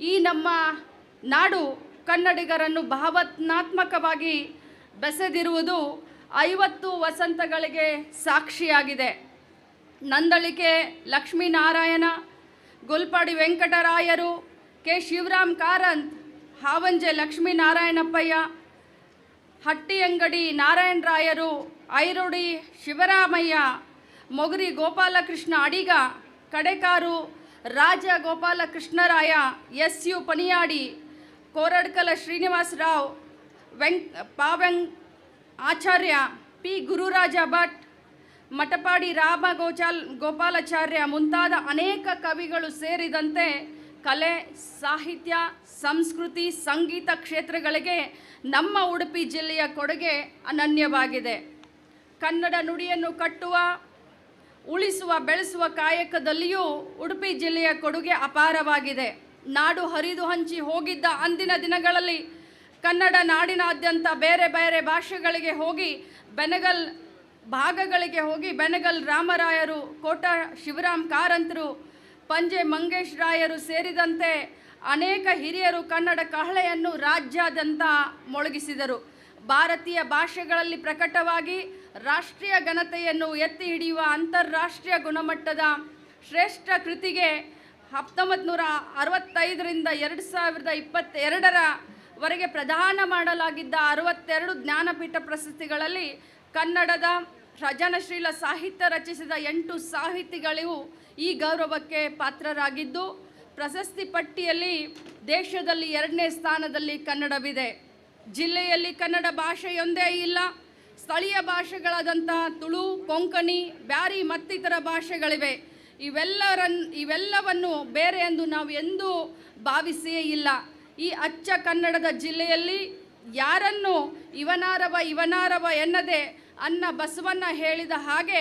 ಈ ನಮ್ಮ ನಾಡು ಕನ್ನಡಿಗರನ್ನು ಭಾವನಾತ್ಮಕವಾಗಿ ಬೆಸೆದಿರುವುದು ಐವತ್ತು ವಸಂತಗಳಿಗೆ ಸಾಕ್ಷಿಯಾಗಿದೆ. ನಂದಳಿಕೆ ಲಕ್ಷ್ಮೀನಾರಾಯಣ, ಗುಲ್ಪಾಡಿ ವೆಂಕಟರಾಯರು, ಕೆ. ಶಿವರಾಮ್ ಕಾರಂತ್, ಹಾವಂಜೆ ಲಕ್ಷ್ಮೀನಾರಾಯಣಪ್ಪಯ್ಯ, ಹಟ್ಟಿಯಂಗಡಿ ನಾರಾಯಣರಾಯರು ಐರೋಡಿ ಶಿವರಾಮಯ್ಯ, ಮೊಗರಿ ಗೋಪಾಲಕೃಷ್ಣ ಅಡಿಗ, ಕಡೆಕಾರು ರಾಜ ಗೋಪಾಲಕೃಷ್ಣರಾಯ ಎಸ್ ಯು ಪನಿಯಾಡಿ ಕೋರಡ್ಕಲ ಶ್ರೀನಿವಾಸರಾವ್ ವೆಂಕ್, ಪಾವೆಂಗ್ ಆಚಾರ್ಯ ಪಿ ಗುರುರಾಜ ಭಟ್ ಮಟಪಾಡಿ ರಾಮ ಗೋಚಾಲ್, ಗೋಪಾಲಾಚಾರ್ಯ ಮುಂತಾದ ಅನೇಕ ಕವಿಗಳು ಸೇರಿದಂತೆ ಕಲೆ, ಸಾಹಿತ್ಯ, ಸಂಸ್ಕೃತಿ, ಸಂಗೀತ ಕ್ಷೇತ್ರಗಳಿಗೆ ನಮ್ಮ ಉಡುಪಿ ಜಿಲ್ಲೆಯ ಕೊಡುಗೆ ಅನನ್ಯವಾಗಿದೆ. ಕನ್ನಡ ನುಡಿಯನ್ನು ಕಟ್ಟುವ ಉಳಿಸುವ, ಬೆಳೆಸುವ ಕಾಯಕದಲ್ಲಿಯೂ ಉಡುಪಿ ಜಿಲ್ಲೆಯ ಕೊಡುಗೆ ಅಪಾರವಾಗಿದೆ. ನಾಡು ಹರಿದು ಹಂಚಿ ಹೋಗಿದ್ದ ಅಂದಿನ ದಿನಗಳಲ್ಲಿ ಕನ್ನಡ ನಾಡಿನಾದ್ಯಂತ ಬೇರೆ ಬೇರೆ ಭಾಷೆಗಳಿಗೆ ಹೋಗಿ, ಬೆನಗಲ್ ಭಾಗಗಳಿಗೆ ಹೋಗಿ, ಬೆನಗಲ್ ರಾಮರಾಯರು, ಕೋಟ ಶಿವರಾಮ್ ಕಾರಂತರು, ಪಂಜೆ ಮಂಗೇಶ್ ರಾಯರು ಸೇರಿದಂತೆ ಅನೇಕ ಹಿರಿಯರು ಕನ್ನಡ ಕಹಳೆಯನ್ನು ರಾಜ್ಯಾದ್ಯಂತ ಮೊಳಗಿಸಿದರು. ಭಾರತೀಯ ಭಾಷೆಗಳಲ್ಲಿ ಪ್ರಕಟವಾಗಿ ರಾಷ್ಟ್ರೀಯ ಘನತೆಯನ್ನು ಎತ್ತಿ ಹಿಡಿಯುವ ಅಂತಾರಾಷ್ಟ್ರೀಯ ಗುಣಮಟ್ಟದ ಶ್ರೇಷ್ಠ ಕೃತಿಗೆ ಹತ್ತೊಂಬತ್ತು ನೂರ ಅರವತ್ತೈದರಿಂದ ಎರಡು ಸಾವಿರದ ಇಪ್ಪತ್ತೆರಡರವರೆಗೆ ಪ್ರದಾನ ಮಾಡಲಾಗಿದ್ದ ಅರವತ್ತೆರಡು ಜ್ಞಾನಪೀಠ ಪ್ರಶಸ್ತಿಗಳಲ್ಲಿ ಕನ್ನಡದ ಸೃಜನಶೀಲ ಸಾಹಿತ್ಯ ರಚಿಸಿದ ಎಂಟು ಸಾಹಿತಿಗಳು ಈ ಗೌರವಕ್ಕೆ ಪಾತ್ರರಾಗಿದ್ದು, ಪ್ರಶಸ್ತಿ ಪಟ್ಟಿಯಲ್ಲಿ ದೇಶದಲ್ಲಿ ಎರಡನೇ ಸ್ಥಾನದಲ್ಲಿ ಕನ್ನಡವಿದೆ. ಜಿಲ್ಲೆಯಲ್ಲಿ ಕನ್ನಡ ಭಾಷೆಯೊಂದೇ ಇಲ್ಲ. ಸ್ಥಳೀಯ ಭಾಷೆಗಳಾದಂತಹ ತುಳು, ಕೊಂಕಣಿ, ಬ್ಯಾರಿ ಮತ್ತಿತರ ಭಾಷೆಗಳಿವೆ. ಇವೆಲ್ಲರನ್, ಇವೆಲ್ಲವನ್ನು ಬೇರೆ ಎಂದು ನಾವು ಎಂದೂ ಭಾವಿಸಿಯೇ ಇಲ್ಲ. ಈ ಅಚ್ಚ ಕನ್ನಡದ ಜಿಲ್ಲೆಯಲ್ಲಿ ಯಾರನ್ನು ಇವನಾರವ ಇವನಾರವ ಎನ್ನದೆ ಅನ್ನ ಬಸವಣ್ಣ ಹೇಳಿದ ಹಾಗೆ